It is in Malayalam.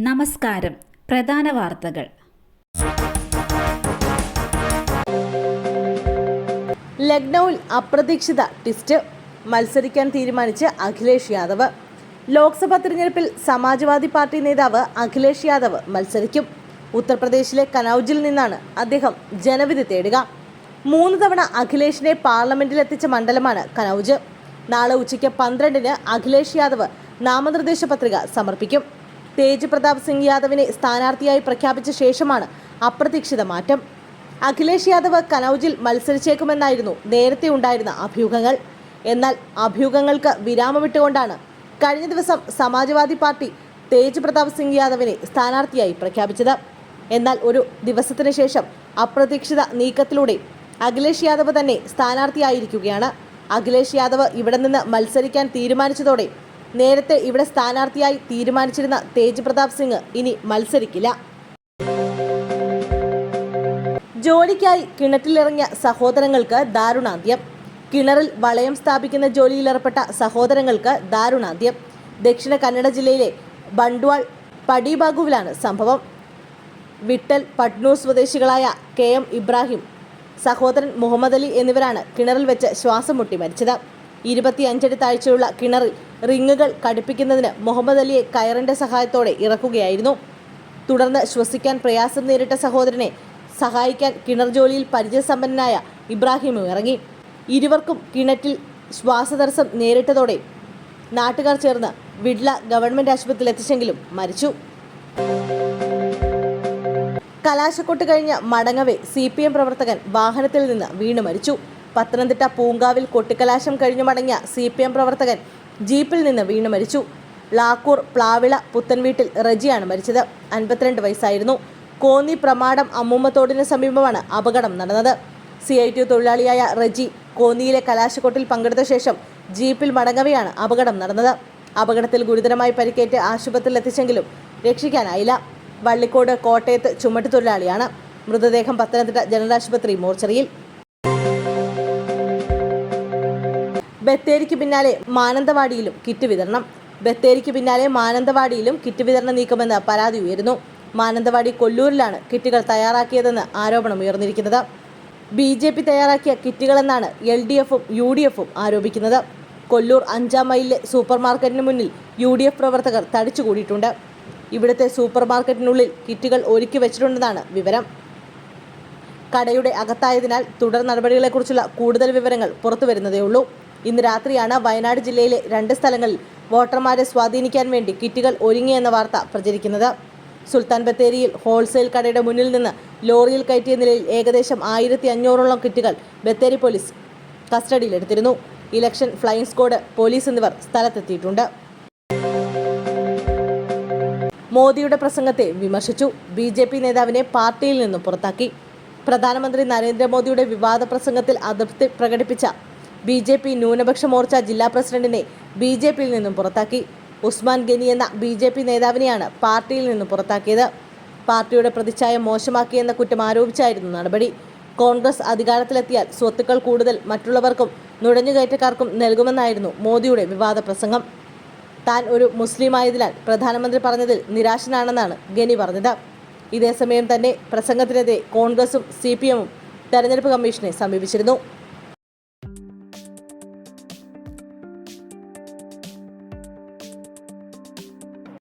നമസ്കാരം. പ്രധാന വാർത്തകൾ. ലക്നൌവിൽ അപ്രതീക്ഷിത ട്വിസ്റ്റ്. മത്സരിക്കാൻ തീരുമാനിച്ച് അഖിലേഷ് യാദവ്. ലോക്സഭാ തിരഞ്ഞെടുപ്പിൽ സമാജ്വാദി പാർട്ടി നേതാവ് അഖിലേഷ് യാദവ് മത്സരിക്കും. ഉത്തർപ്രദേശിലെ കനൌജിൽ നിന്നാണ് അദ്ദേഹം ജനവിധി തേടുക. മൂന്ന് തവണ അഖിലേഷിനെ പാർലമെന്റിലെത്തിച്ച മണ്ഡലമാണ് കനൌജ്. നാളെ ഉച്ചയ്ക്ക് പന്ത്രണ്ടിന് അഖിലേഷ് യാദവ് നാമനിർദ്ദേശ പത്രിക സമർപ്പിക്കും. തേജ് പ്രതാപ് സിംഗ് യാദവിനെ സ്ഥാനാർത്ഥിയായി പ്രഖ്യാപിച്ച ശേഷമാണ് അപ്രതീക്ഷിത മാറ്റം. അഖിലേഷ് യാദവ് കനൌജിൽ മത്സരിച്ചേക്കുമെന്നായിരുന്നു നേരത്തെ ഉണ്ടായിരുന്ന അഭ്യൂഹങ്ങൾ. എന്നാൽ അഭ്യൂഹങ്ങൾക്ക് വിരാമമിട്ടുകൊണ്ടാണ് കഴിഞ്ഞ ദിവസം സമാജ്വാദി പാർട്ടി തേജ് പ്രതാപ് സിംഗ് യാദവിനെ സ്ഥാനാർത്ഥിയായി പ്രഖ്യാപിച്ചത്. എന്നാൽ ഒരു ദിവസത്തിന് ശേഷം അപ്രതീക്ഷിത നീക്കത്തിലൂടെ അഖിലേഷ് യാദവ് തന്നെ സ്ഥാനാർത്ഥിയായിരിക്കുകയാണ്. അഖിലേഷ് യാദവ് ഇവിടെ നിന്ന് മത്സരിക്കാൻ തീരുമാനിച്ചതോടെ നേരത്തെ ഇവിടെ സ്ഥാനാർത്ഥിയായി തീരുമാനിച്ചിരുന്ന തേജ് പ്രതാപ് സിംഗ് ഇനി മത്സരിക്കില്ല. ജോലിക്കായി കിണറ്റിലിറങ്ങിയ സഹോദരങ്ങൾക്ക് ദാരുണാന്ത്യം. കിണറിൽ വളയം സ്ഥാപിക്കുന്ന ജോലിയിലേർപ്പെട്ട സഹോദരങ്ങൾക്ക് ദാരുണാന്ത്യം. ദക്ഷിണ കന്നഡ ജില്ലയിലെ ബണ്ട്വാൾ പടിബാഗുവിലാണ് സംഭവം. വിട്ടൽ പട്നൂർ സ്വദേശികളായ കെ എം ഇബ്രാഹിം സഹോദരൻ മുഹമ്മദ് അലി എന്നിവരാണ് കിണറിൽ വെച്ച് ശ്വാസം മുട്ടി മരിച്ചത്. ഇരുപത്തിയഞ്ചടി താഴ്ചയുള്ള കിണറിൽ റിങ്ങുകൾ ഘടിപ്പിക്കുന്നതിന് മുഹമ്മദ് അലിയെ കയറിന്റെ സഹായത്തോടെ ഇറക്കുകയായിരുന്നു. തുടർന്ന് ശ്വസിക്കാൻ പ്രയാസം നേരിട്ട സഹോദരനെ സഹായിക്കാൻ കിണർ ജോലിയിൽ പരിചയസമ്പന്നനായ ഇബ്രാഹിമും ഇറങ്ങി. ഇരുവർക്കും കിണറ്റിൽ ശ്വാസതടസ്സം നേരിട്ടതോടെ നാട്ടുകാർ ചേർന്ന് വിഡ്ല ഗവൺമെന്റ് ആശുപത്രിയിൽ എത്തിച്ചെങ്കിലും മരിച്ചു. കലാശക്കൊട്ട് കഴിഞ്ഞ മടങ്ങവെ സി പി എം പ്രവർത്തകൻ വാഹനത്തിൽ നിന്ന് വീണ് മരിച്ചു. പത്തനംതിട്ട പൂങ്കാവിൽ കൊട്ടിക്കലാശം കഴിഞ്ഞു മടങ്ങിയ സി പി എം പ്രവർത്തകൻ ജീപ്പിൽ നിന്ന് വീണു മരിച്ചു. ലാക്കൂർ പ്ലാവിള പുത്തൻവീട്ടിൽ റജിയാണ് മരിച്ചത്. അൻപത്തിരണ്ട് വയസ്സായിരുന്നു. കോന്നി പ്രമാടം അമ്മൂമ്മത്തോടിന് സമീപമാണ് അപകടം നടന്നത്. സി ഐ ടി തൊഴിലാളിയായ റജി കോന്നിയിലെ കലാശക്കൊട്ടിൽ പങ്കെടുത്ത ശേഷം ജീപ്പിൽ മടങ്ങവെയാണ് അപകടം നടന്നത്. അപകടത്തിൽ ഗുരുതരമായി പരിക്കേറ്റ് ആശുപത്രിയിൽ എത്തിച്ചെങ്കിലും രക്ഷിക്കാനായില്ല. വള്ളിക്കോട് കോട്ടയത്ത് ചുമട്ടുതൊഴിലാളിയാണ് മൃതദേഹം പത്തനംതിട്ട ജനറൽ ആശുപത്രി മോർച്ചറിയിൽ. ബത്തേരിക്ക് പിന്നാലെ മാനന്തവാടിയിലും കിറ്റ് വിതരണം. ബത്തേരിക്ക് പിന്നാലെ മാനന്തവാടിയിലും കിറ്റ് വിതരണം നീക്കുമെന്ന് പരാതി ഉയരുന്നു. മാനന്തവാടി കൊല്ലൂരിലാണ് കിറ്റുകൾ തയ്യാറാക്കിയതെന്ന് ആരോപണം ഉയർന്നിരിക്കുന്നത്. ബി ജെ പി തയ്യാറാക്കിയ കിറ്റുകളെന്നാണ് എൽ ഡി എഫും യു ഡി എഫും ആരോപിക്കുന്നത്. കൊല്ലൂർ അഞ്ചാം മൈലിലെ സൂപ്പർ മാർക്കറ്റിന് മുന്നിൽ യു ഡി എഫ് പ്രവർത്തകർ തടിച്ചുകൂടിയിട്ടുണ്ട്. ഇവിടുത്തെ സൂപ്പർ മാർക്കറ്റിനുള്ളിൽ കിറ്റുകൾ ഒരുക്കി വെച്ചിട്ടുണ്ടെന്നാണ് വിവരം. കടയുടെ അകത്തായതിനാൽ തുടർ നടപടികളെക്കുറിച്ചുള്ള കൂടുതൽ വിവരങ്ങൾ പുറത്തുവരുന്നതേയുള്ളൂ. ഇന്ന് രാത്രിയാണ് വയനാട് ജില്ലയിലെ രണ്ട് സ്ഥലങ്ങളിൽ വോട്ടർമാരെ സ്വാധീനിക്കാൻ വേണ്ടി കിറ്റുകൾ ഒരുങ്ങിയെന്ന വാർത്ത പ്രചരിക്കുന്നത്. സുൽത്താൻ ബത്തേരിയിൽ ഹോൾസെയിൽ കടയുടെ മുന്നിൽ നിന്ന് ലോറിയിൽ കയറ്റിയ നിലയിൽ ഏകദേശം ആയിരത്തി അഞ്ഞൂറോളം കിറ്റുകൾ ബത്തേരി പോലീസ് കസ്റ്റഡിയിലെടുത്തിരുന്നു. ഇലക്ഷൻ ഫ്ലൈയിങ് സ്ക്വാഡ് പോലീസ് എന്നിവർ സ്ഥലത്തെത്തിയിട്ടുണ്ട്. മോദിയുടെ പ്രസംഗത്തെ വിമർശിച്ചു. ബി ജെ പി നേതാവിനെ പാർട്ടിയിൽ നിന്നും പുറത്താക്കി. പ്രധാനമന്ത്രി നരേന്ദ്രമോദിയുടെ വിവാദ പ്രസംഗത്തിൽ അതൃപ്തി പ്രകടിപ്പിച്ച ബി ജെ പി ന്യൂനപക്ഷ മോർച്ച ജില്ലാ പ്രസിഡന്റിനെ ബി ജെ പിയിൽ നിന്നും പുറത്താക്കി. ഉസ്മാൻ ഗനി എന്ന ബി ജെ പി നേതാവിനെയാണ് പാർട്ടിയിൽ നിന്നും പുറത്താക്കിയത്. പാർട്ടിയുടെ പ്രതിച്ഛായ മോശമാക്കിയെന്ന കുറ്റം ആരോപിച്ചായിരുന്നു നടപടി. കോൺഗ്രസ് അധികാരത്തിലെത്തിയാൽ സ്വത്തുക്കൾ കൂടുതൽ മറ്റുള്ളവർക്കും നുഴഞ്ഞുകയറ്റക്കാർക്കും നൽകുമെന്നായിരുന്നു മോദിയുടെ വിവാദ പ്രസംഗം. താൻ ഒരു മുസ്ലിം ആയതിനാൽ പ്രധാനമന്ത്രി പറഞ്ഞതിൽ നിരാശനാണെന്നാണ് ഗനി പറഞ്ഞത്. ഇതേസമയം തന്നെ പ്രസംഗത്തിനെതിരെ കോൺഗ്രസും സി പി എമ്മും തെരഞ്ഞെടുപ്പ് കമ്മീഷനെ സമീപിച്ചിരുന്നു.